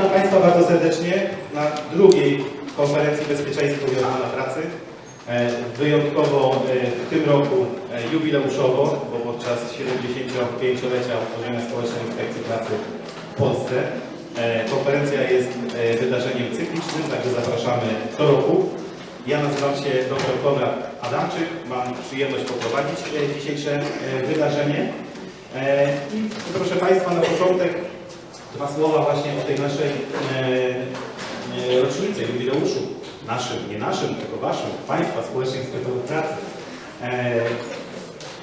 Witam Państwa bardzo serdecznie na drugiej konferencji Bezpieczeństwo i Ochrona Pracy. E, Wyjątkowo e, w tym roku e, jubileuszowo, bo podczas 75-lecia utworzenia Społecznej Inspekcji Pracy w Polsce. Konferencja jest wydarzeniem cyklicznym, także zapraszamy co roku. Ja nazywam się dr Konrad Adamczyk, mam przyjemność poprowadzić dzisiejsze wydarzenie. I proszę Państwa, na początek dwa słowa właśnie o tej naszej e, e, rocznicy, jubileuszu. Naszym, nie naszym, tylko waszym, Państwa, Społecznych Inspektorów Pracy. E,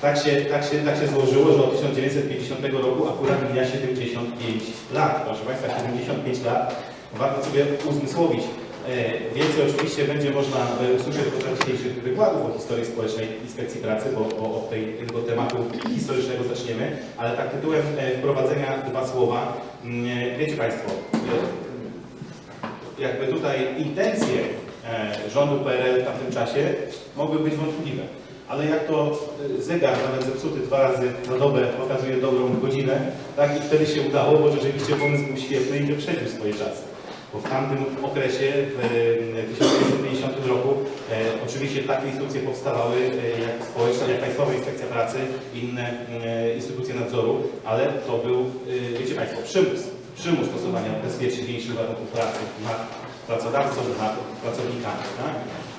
tak się, tak, się, tak się złożyło, że od 1950 roku akurat mija 75 lat. Proszę Państwa, 75 lat. Warto sobie uzmysłowić. E, Więcej oczywiście będzie można e, usłyszeć podczas dzisiejszych wykładów o historii społecznej Inspekcji Pracy, bo, bo od tej, tego tematu historycznego zaczniemy, ale tak tytułem e, wprowadzenia dwa słowa. Mm, Wiecie Państwo, jakby tutaj intencje rządu PRL w tamtym czasie mogły być wątpliwe. Ale jak to zegar, nawet zepsuty dwa razy na dobę, pokazuje dobrą godzinę, tak i wtedy się udało, bo rzeczywiście pomysł był świetny i wyprzedził swoje czasy. Bo w tamtym okresie, w e, 1950 roku, e, oczywiście takie instytucje powstawały e, jak społeczna, jak Państwowa Inspekcja Pracy inne e, instytucje nadzoru, ale to był, e, wiecie Państwo, przymus, przymus stosowania bezpieczniejszych warunków pracy na pracodawców, na pracownikami. Tak?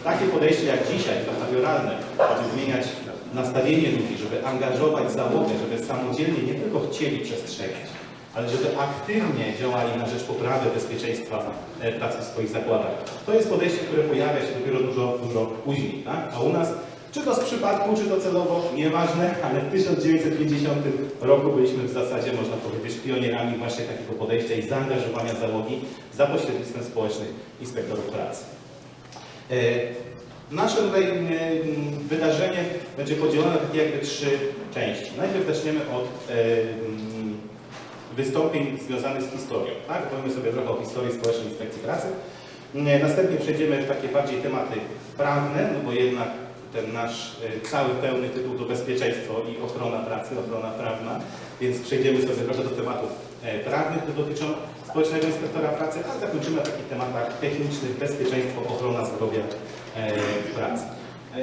Takie podejście jak dzisiaj, behawioralne, aby zmieniać nastawienie ludzi, żeby angażować załogę, żeby samodzielnie nie tylko chcieli przestrzegać, ale żeby aktywnie działali na rzecz poprawy bezpieczeństwa e, pracy w swoich zakładach. To jest podejście, które pojawia się dopiero dużo, dużo później. Tak? A u nas, czy to z przypadku, czy to celowo, nieważne, ale w 1950 roku byliśmy w zasadzie, można powiedzieć, pionierami właśnie takiego podejścia i zaangażowania załogi za pośrednictwem społecznych inspektorów pracy. E, Nasze tutaj wydarzenie będzie podzielone na takie jakby trzy części. Najpierw zaczniemy od e, wystąpień związanych z historią. Tak? Powiemy sobie trochę o historii Społecznej Inspekcji Pracy. Następnie przejdziemy w takie bardziej tematy prawne, no bo jednak ten nasz e, cały pełny tytuł to bezpieczeństwo i ochrona pracy, ochrona prawna, więc przejdziemy sobie trochę do tematów e, prawnych, które dotyczą Społecznego Inspektora Pracy, a zakończymy na takich tematach technicznych, bezpieczeństwo, ochrona zdrowia e, pracy. E,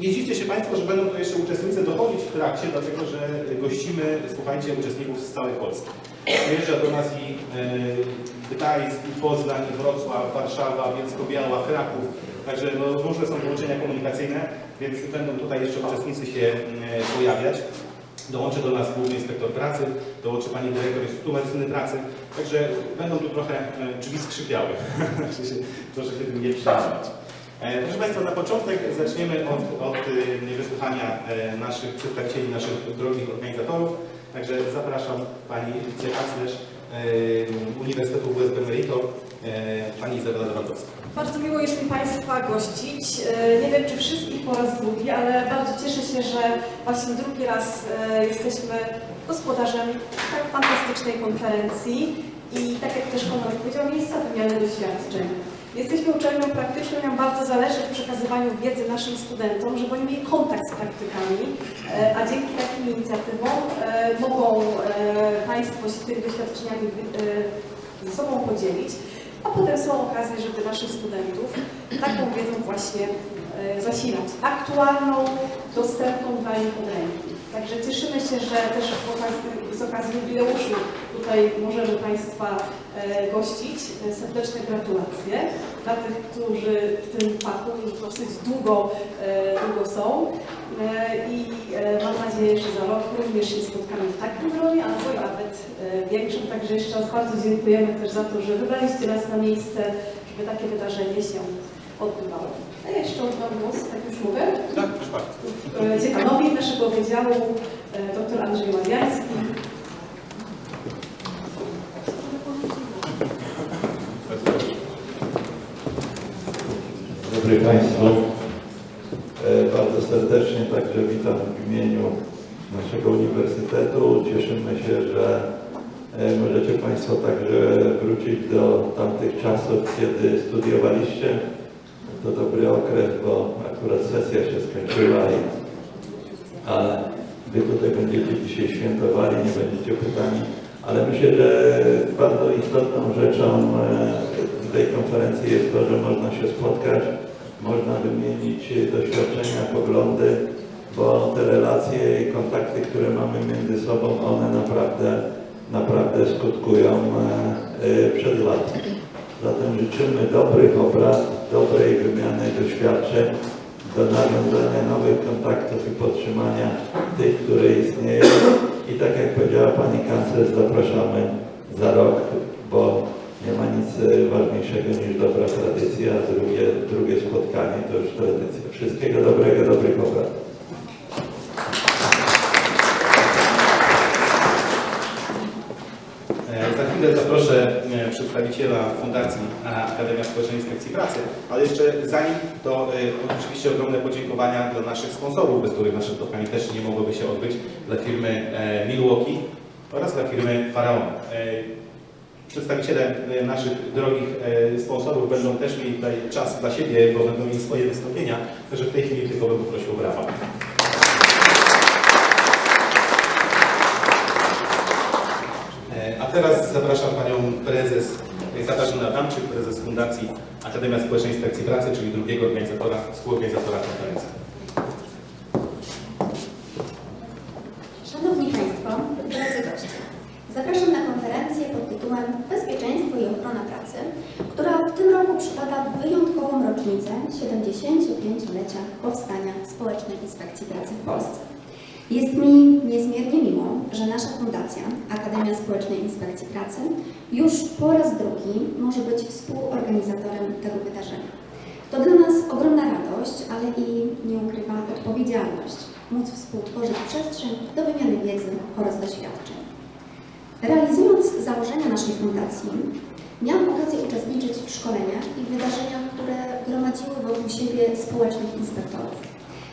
Nie dziwcie się Państwo, że będą to jeszcze uczestnicy dochodzić w trakcie, dlatego że gościmy, słuchajcie, uczestników z całej Polski. Przyjeżdża do nas i e, Gdańsk, i Poznań, i Wrocław, Warszawa, Bielsko-Biała, Kraków. Także no, różne są połączenia komunikacyjne, więc będą tutaj jeszcze uczestnicy się e, pojawiać. Dołączy do nas główny inspektor pracy, dołączy pani dyrektor Instytutu Medycyny Pracy, także będą tu trochę drzwi skrzypiały. Proszę się tym nie przejmować. E, Proszę Państwa, na początek zaczniemy od, od e, wysłuchania e, naszych przedstawicieli, naszych drogich organizatorów. Także zapraszam Pani wicekanclerz e, Uniwersytetu WSB Merito, e, Pani Izabela Zawodowska. Bardzo miło jest mi Państwa gościć. Nie wiem, czy wszystkich po raz drugi, ale bardzo cieszę się, że właśnie drugi raz jesteśmy gospodarzem tak fantastycznej konferencji i tak jak też Konrad powiedział, miejsca wymiany doświadczeń. Jesteśmy uczelnią praktyczną nam bardzo zależy w przekazywaniu wiedzy naszym studentom, żeby oni mieli kontakt z praktykami, e, a dzięki takim inicjatywom e, mogą e, Państwo się tymi doświadczeniami ze sobą podzielić a potem są okazje, żeby naszych studentów taką wiedzą właśnie zasilać. Aktualną, dostępną dla nich od ręki. Także cieszymy się, że też z okazji jubileuszu tutaj możemy Państwa e, gościć. E, Serdeczne gratulacje dla tych, którzy w tym fachu już dosyć długo, e, długo są. I mam nadzieję, że za rok również się spotkamy w takim gronie, albo nawet większym. Także jeszcze raz bardzo dziękujemy też za to, że wybraliście nas na miejsce, żeby takie wydarzenie się odbywało. A ja jeszcze oddam głos, tak już mówię, Tak, proszę bardzo. e, dziekanowi naszego wydziału, e, dr Andrzej Mariański. Dobry Państwu. E, Bardzo serdecznie także witam w imieniu naszego Uniwersytetu. Cieszymy się, że możecie Państwo także wrócić do tamtych czasów, kiedy studiowaliście. To dobry okres, bo akurat sesja się skończyła, i, a Wy tutaj będziecie dzisiaj świętowali, nie będziecie pytani Ale myślę, że bardzo istotną rzeczą e, tej konferencji jest to, że można się spotkać, można wymienić doświadczenia, poglądy, bo te relacje i kontakty, które mamy między sobą, one naprawdę, naprawdę skutkują e, e, przed latem. Zatem życzymy dobrych obrad, dobrej wymiany doświadczeń, do nawiązania nowych kontaktów i podtrzymania tych, które istnieją. I tak jak powiedziała Pani Kanclerz, zapraszamy za rok, bo nie ma nic e, ważniejszego niż dobra tradycja, a drugie, drugie spotkanie to już tradycja. Wszystkiego dobrego, dobrych obrad. E, Za chwilę zaproszę e, przedstawiciela Fundacji Akademia Społecznej Inspekcji Pracy, ale jeszcze zanim to e, oczywiście ogromne podziękowania dla naszych sponsorów, bez których nasze spotkanie też nie mogłoby się odbyć, dla firmy e, Milwaukee oraz dla firmy Faraon. E, Przedstawiciele e, naszych drogich sponsorów będą też mieli tutaj czas dla siebie, bo będą mieli swoje wystąpienia, także w tej chwili tylko bym poprosił o brawa. E, A teraz zapraszam Panią Prezes Katarzynę Adamczyk, Prezes Fundacji Akademia Społecznej Inspekcji Pracy, czyli drugiego organizatora, współorganizatora konferencji. Szanowni Państwo, drodzy goście, zapraszam na konferencję pod tytułem Bezpieczeństwo i ochrona pracy, która w tym roku przypada w wyjątkową rocznicę 75-lecia powstania Społecznej Inspekcji Pracy w Polsce. Jest mi niezmiernie miło, że nasza fundacja, Akademia Społecznej Inspekcji Pracy, już po raz drugi może być współorganizatorem tego wydarzenia. To dla nas ogromna radość, ale i nie ukrywam odpowiedzialność móc współtworzyć przestrzeń do wymiany wiedzy oraz doświadczeń. Realizując założenia naszej fundacji, miałam okazję uczestniczyć w szkoleniach i wydarzeniach, które gromadziły wokół siebie społecznych inspektorów.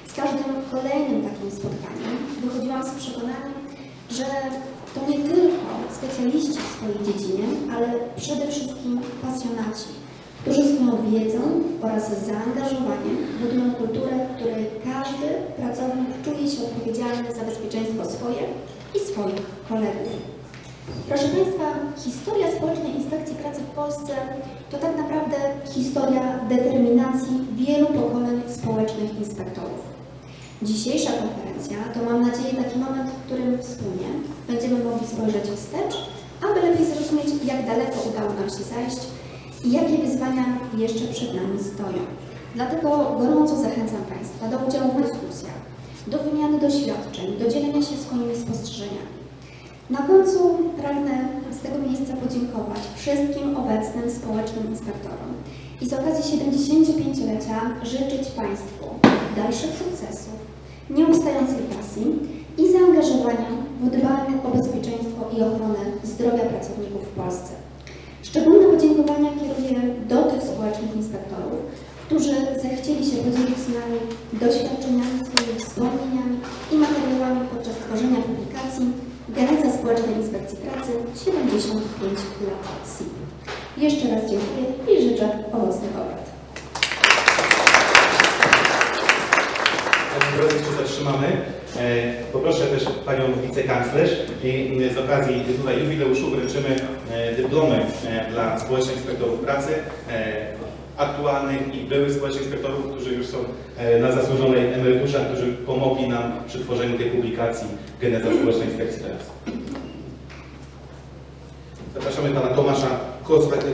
Z każdym kolejnym takim spotkaniem wychodziłam z przekonaniem, że to nie tylko specjaliści w swojej dziedzinie, ale przede wszystkim pasjonaci, którzy swoją wiedzą oraz zaangażowaniem budują kulturę, w której każdy pracownik czuje się odpowiedzialny za bezpieczeństwo swoje i swoich kolegów. Proszę Państwa, historia Społecznej Inspekcji Pracy w Polsce to tak naprawdę historia determinacji wielu pokoleń społecznych inspektorów. Dzisiejsza konferencja to mam nadzieję taki moment, w którym wspólnie będziemy mogli spojrzeć wstecz, aby lepiej zrozumieć, jak daleko udało nam się zajść i jakie wyzwania jeszcze przed nami stoją. Dlatego gorąco zachęcam Państwa do udziału w dyskusjach, do wymiany doświadczeń, do dzielenia się swoimi spostrzeżeniami. Na końcu pragnę z tego miejsca podziękować wszystkim obecnym społecznym inspektorom i z okazji 75-lecia życzyć Państwu dalszych sukcesów, nieustającej pasji i zaangażowania w dbanie o bezpieczeństwo i ochronę zdrowia pracowników w Polsce. Szczególne podziękowania kieruję do tych społecznych inspektorów, którzy zechcieli się podzielić z nami doświadczeniami, swoimi wspomnieniami i materiałami podczas tworzenia publikacji Geneza Społecznej Inspekcji Pracy 75 lat SIP. Jeszcze raz dziękuję i życzę owocnych obrad. Panie E, Poproszę też Panią Wicekanclerz i m, z okazji tutaj jubileuszu wręczymy e, dyplomy e, dla społecznych inspektorów pracy, e, aktualnych i byłych społecznych inspektorów, którzy już są e, na zasłużonej emeryturze, którzy pomogli nam przy tworzeniu tej publikacji Geneza Społecznej Inspekcji Pracy. Zapraszamy Pana Tomasza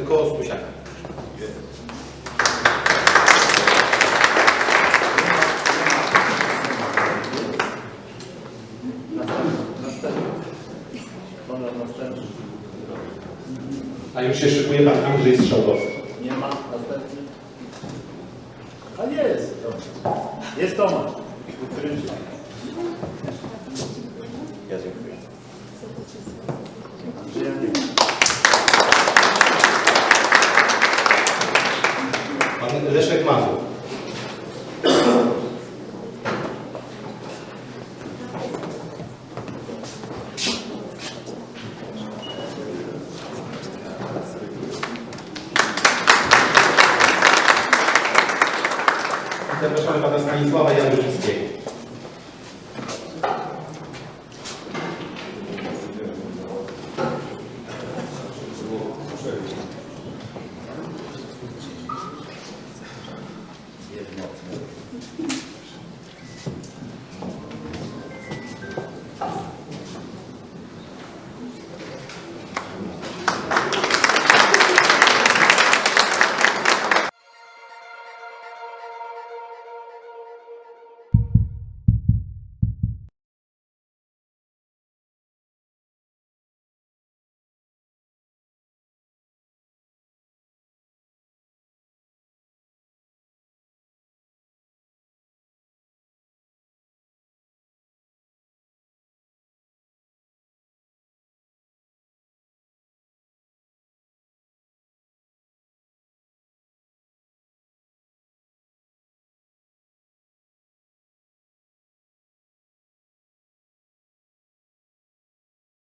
Kostusiaka. A już się szykuje Pan Andrzej Strzałkowski. Nie ma następny. A jest. Jest Tomasz.